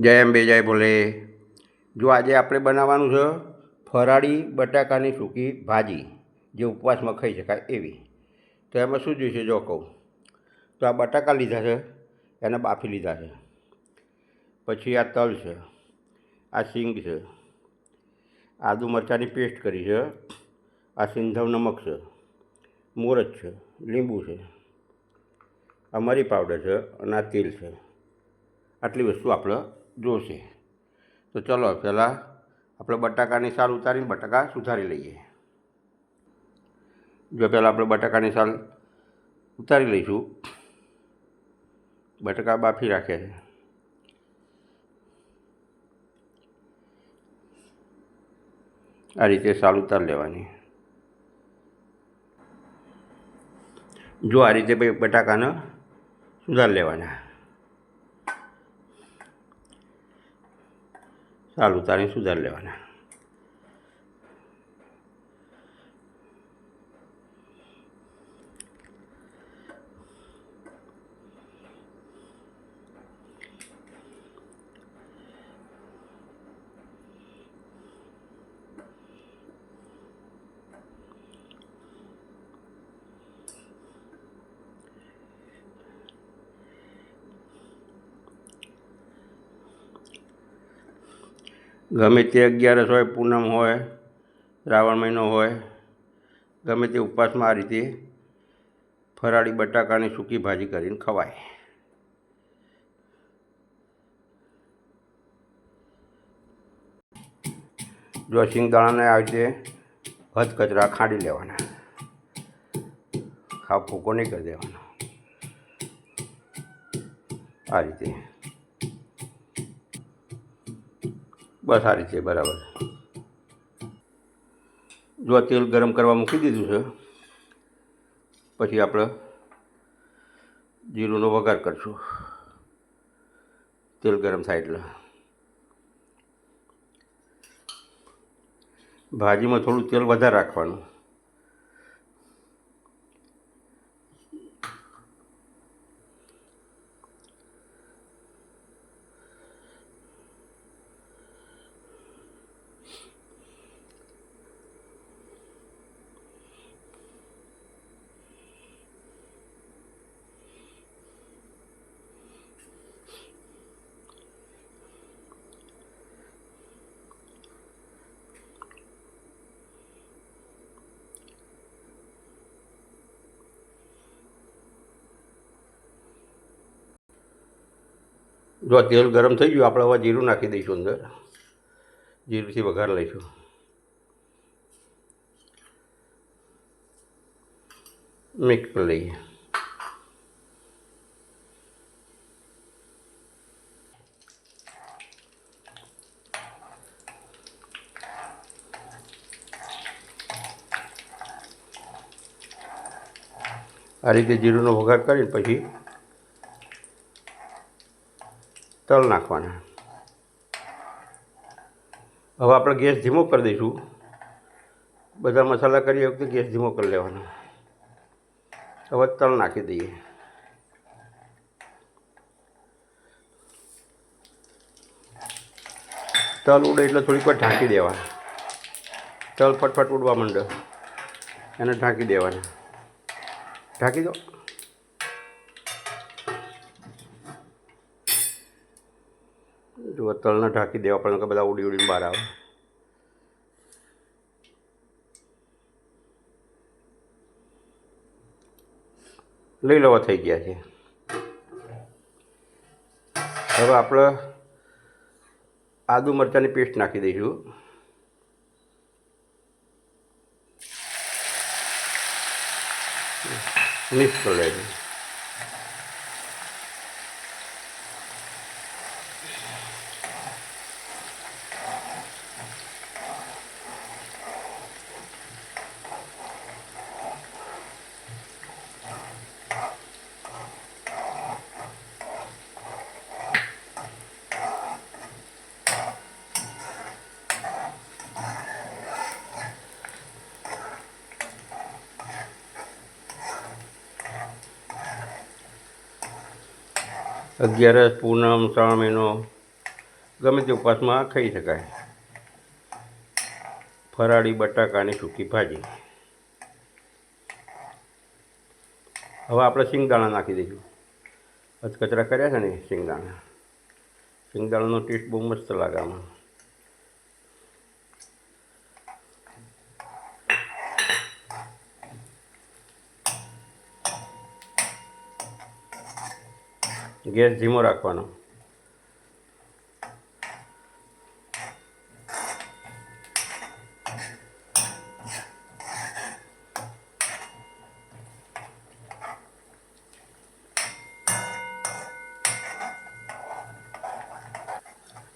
જય અંબે, જય ભોલે જો આજે આપણે બનાવવાનું છે ફરાળી બટાકાની સૂકી ભાજી, જે ઉપવાસમાં ખાઈ શકાય એવી. તો એમાં શું જોઈશે જો કહું. તો આ બટાકા લીધા છે, એને બાફી લીધા છે. પછી આ તલ છે, આ સિંગ છે, આદુ મરચાંની પેસ્ટ કરી છે, આ સિંધવ નમક છે મોરજ છે, લીંબુ છે, આ મરી પાવડર છે અને આ તેલ છે. આટલી વસ્તુ આપણે જોશે. તો ચલો, પહેલાં આપણે બટાકાની સાલ ઉતારીને બટાકા સુધારી લઈએ. જો પહેલાં આપણે બટાકાની સાલ ઉતારી લઈશું. બટાકા બાફી રાખ્યા છે. આ રીતે સાલ ઉતારી લેવાની. જો આ રીતે ભાઈ બટાકાને સુધારી લેવાના. સાલ તારી સુધારી લેવાના? ગમે તે અગિયારસ હોય, પૂનમ હોય, શ્રાવણ મહિનો હોય, ગમે તે ઉપવાસમાં આ રીતે ફરાળી બટાકાની સૂકી ભાજી કરીને ખવાય. જો સિંગદાણાને આ રીતે હદ કચરા ખાંડી લેવાના. ખાવ ફૂકો નહીં કરી દેવાનો. આ રીતે. બસ આ રીતે બરાબર. જો તેલ ગરમ કરવા મૂકી દીધું છે, પછી આપણે જીરુંનો વઘાર કરશું. તેલ ગરમ થાય એટલે. ભાજીમાં થોડું તેલ વધારે રાખવાનું. જો તેલ ગરમ થઈ ગયું, આપણે હવે જીરું નાખી દઈશું અંદર. જીરુંથી વઘાર લઈશું. મિક્સ કરી લઈએ. આ રીતે જીરુંનો વઘાર કરીને પછી તલ નાખવાના. હવે આપણે ગેસ ધીમો કરી દઈશું. બધા મસાલા કરીએ વખતે ગેસ ધીમો કરી લેવાનો. હવે તલ નાખી દઈએ. તલ ઉડે એટલે થોડીક વાર ઢાંકી દેવાના. તલ ફટફટ ઉડવા માંડે. એને ઢાંકી દેવાના. ઢાંકી દો. જો તલને ઢાંકી દેવા પડે બધા ઉડી ઉડીને બહાર આવે. લઈ લેવા થઈ ગયા છે. હવે આપણે આદુ મરચાંની પેસ્ટ નાખી દઈશું. મિક્સ કરી લઈશું અગિયારસ પૂનમ શ્રાવણ મહિનો. ગમે તે ઉપવાસમાં ખાઈ શકાય. ફરાળી બટાકાની સૂકી ભાજી. હવે આપણે શિંગદાણા નાખી દઈશું. કચરા કર્યા છે ને શિંગદાણા? શિંગદાણાનો ટેસ્ટ બહુ મસ્ત લાગે આમાં. ગેસ ધીમો રાખવાનો.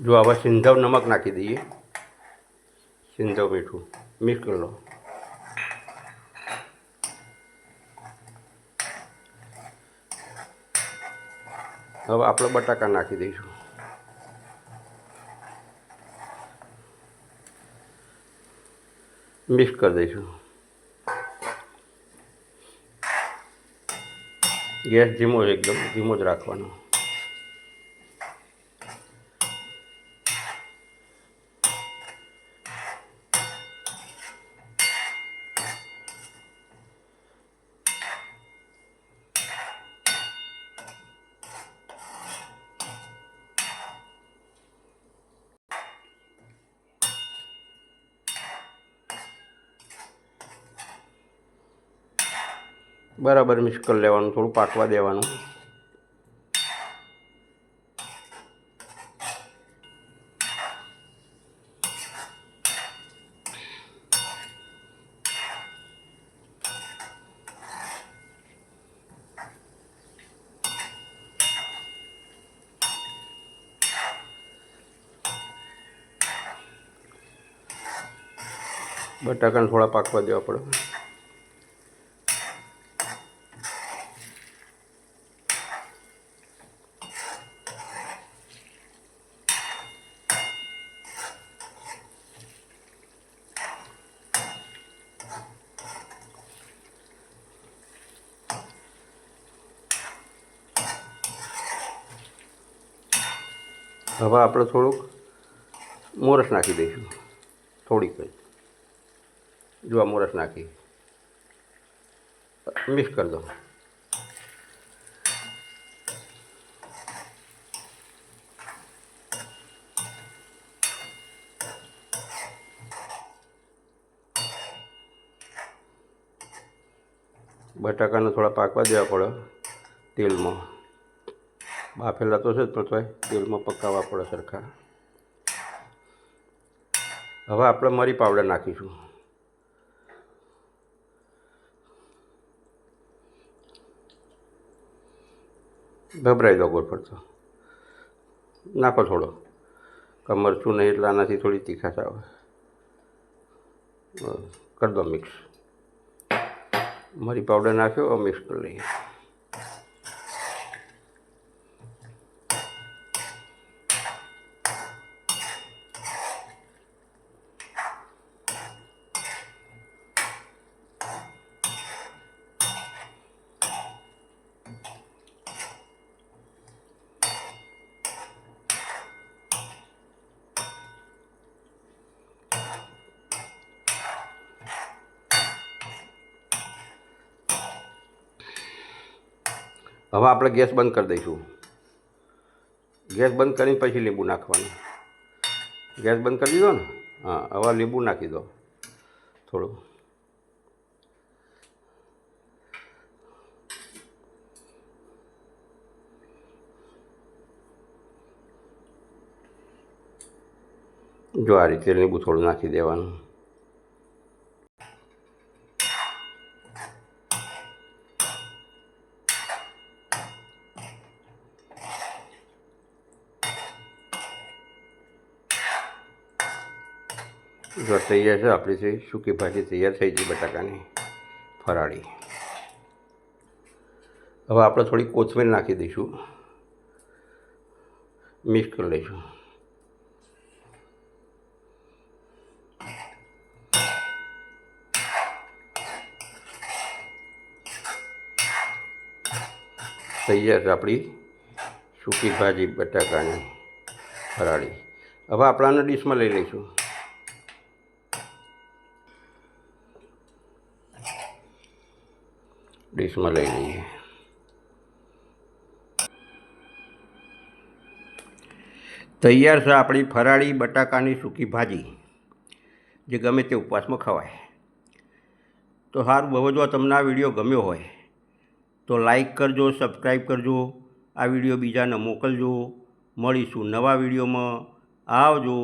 જો હવે સિંધવ નમક નાખી દઈએ. સિંધવ મીઠું. મિક્સ કરી લો. હવે આપણે બટાકા નાખી દઈશું. મિક્સ કરી દઈશું. ગેસ ધીમો જ એકદમ, ધીમો જ રાખવાનો. બરાબર મિક્સ કરી લેવાનું થોડું પાકવા દેવાનું. બટાકાને થોડા પાકવા દેવા પડે. હવે આપણે થોડુંક મોરસ નાખી દઈશું. થોડીક જ. જો આ મોરસ નાખી. મિક્સ કરી દો બટાકાને થોડા પાકવા દેવા પડે તેલમાં. બાફેલા તો છે જ, પણ તોય તેલમાં પકાવવા પડે સરખા. હવે આપણે મરી પાવડર નાખીશું. ગભરાઈ દો ગોળ પડતો નાખો થોડો. મરચું નહીં એટલે આનાથી થોડી તીખાશ આવે કરી દો મિક્સ. મરી પાવડર નાખ્યો મિક્સ કરી લઈએ. હવે આપણે ગેસ બંધ કરી દઈશું. ગેસ બંધ કરીને પછી લીંબુ નાખવાનું. ગેસ બંધ કરી દીધો ને? હા, હવે લીંબુ નાખી દો. થોડું. જો આ રીતે લીંબુ થોડું નાખી દેવાનું જો તૈયાર છે. આપણી છે સૂકી ભાજી તૈયાર થઈ ગઈ બટાકાની ફરાળી. હવે આપણે થોડી કોથમીર નાખી દઈશું. મિક્સ કરી લઈશું. તૈયાર છે આપણી સૂકી ભાજી બટાકાની ફરાળી. હવે આપણાને ડીશમાં લઈ લઈશું. ડીશમાં લઈ લઈએ તૈયાર છે આપણી ફરાળી બટાકાની સૂકી ભાજી, જે ગમે તે ઉપવાસમાં ખવાય. તો સારું બહુ જો તમને આ વીડિયો ગમ્યો હોય, તો લાઈક કરજો, સબસ્ક્રાઈબ કરજો, આ વીડિયો બીજાને મોકલજો. મળીશું નવા વિડીયોમાં. આવજો.